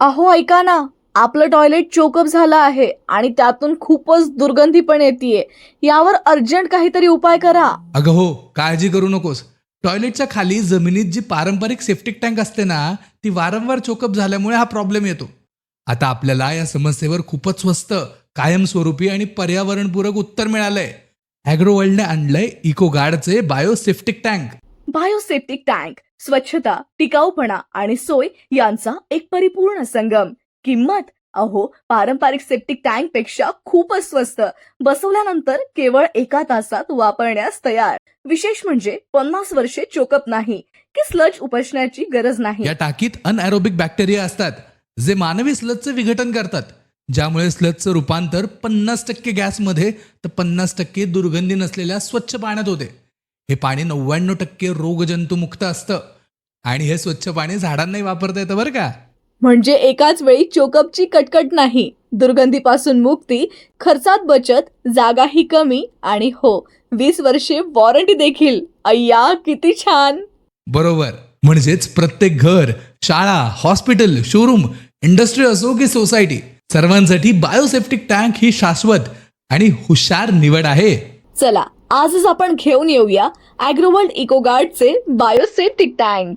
अहो ऐका ना. आपलं टॉयलेट चोकअप झालं आहे आणि त्यातून खूपच दुर्गंधी पण येते यावर अर्जंट काहीतरी उपाय करा. अगं हो काळजी करू नकोस. टॉयलेटच्या खाली जमिनीत जी पारंपरिक सेफ्टिक टँक असते ना ती वारंवार चोकअप झाल्यामुळे हा प्रॉब्लेम येतो. आता आपल्याला या समस्येवर खूपच स्वस्त कायमस्वरूपी आणि पर्यावरणपूरक उत्तर मिळालंय. ॲग्रोवर्ल्डने आणलंय eco गार्डचे bio septic tank bioseptic tank स्वच्छता टिकाऊपणा आणि सोय यांचा एक परिपूर्ण संगम. किंमत? अहो पारंपरिक सेप्टिक टँकपेक्षा खूपच स्वस्त. बसवल्यानंतर केवळ एका तासात वापरण्यास तयार. विशेष म्हणजे पन्नास वर्षे चोकप नाही की स्लज उपसण्याची गरज नाही. या टाकीत अनएरोबिक बॅक्टेरिया असतात जे मानवी स्लजचं विघटन करतात. ज्यामुळे स्लजचं रूपांतर पन्नास टक्के गॅसमध्ये तर पन्नास टक्के दुर्गंधी नसलेल्या स्वच्छ पाण्यात होते. हे पाणी नव्याण्णव टक्के रोगजंतुमुक्त असतं. आणि हे स्वच्छ पाणी झाडांनाही वापरता येतं बरं का? म्हणजे एकाच वेळी चोकअपची कटकट नाही. दुर्गंधीपासून मुक्ती खर्चात बचत जागाही कमी आणि हो वीस वर्षे वॉरंटी देखील. अय्या किती छान! बरोबर. म्हणजेच प्रत्येक घर शाळा हॉस्पिटल शोरूम इंडस्ट्री असो की सोसायटी सर्वांसाठी बायोसेफ्टिक टँक ही शाश्वत आणि हुशार निवड आहे. चला आजच आपण घेऊन येऊया अॅग्रोवर्ल्ड इको गार्डचे बायोसेप्टिक टँक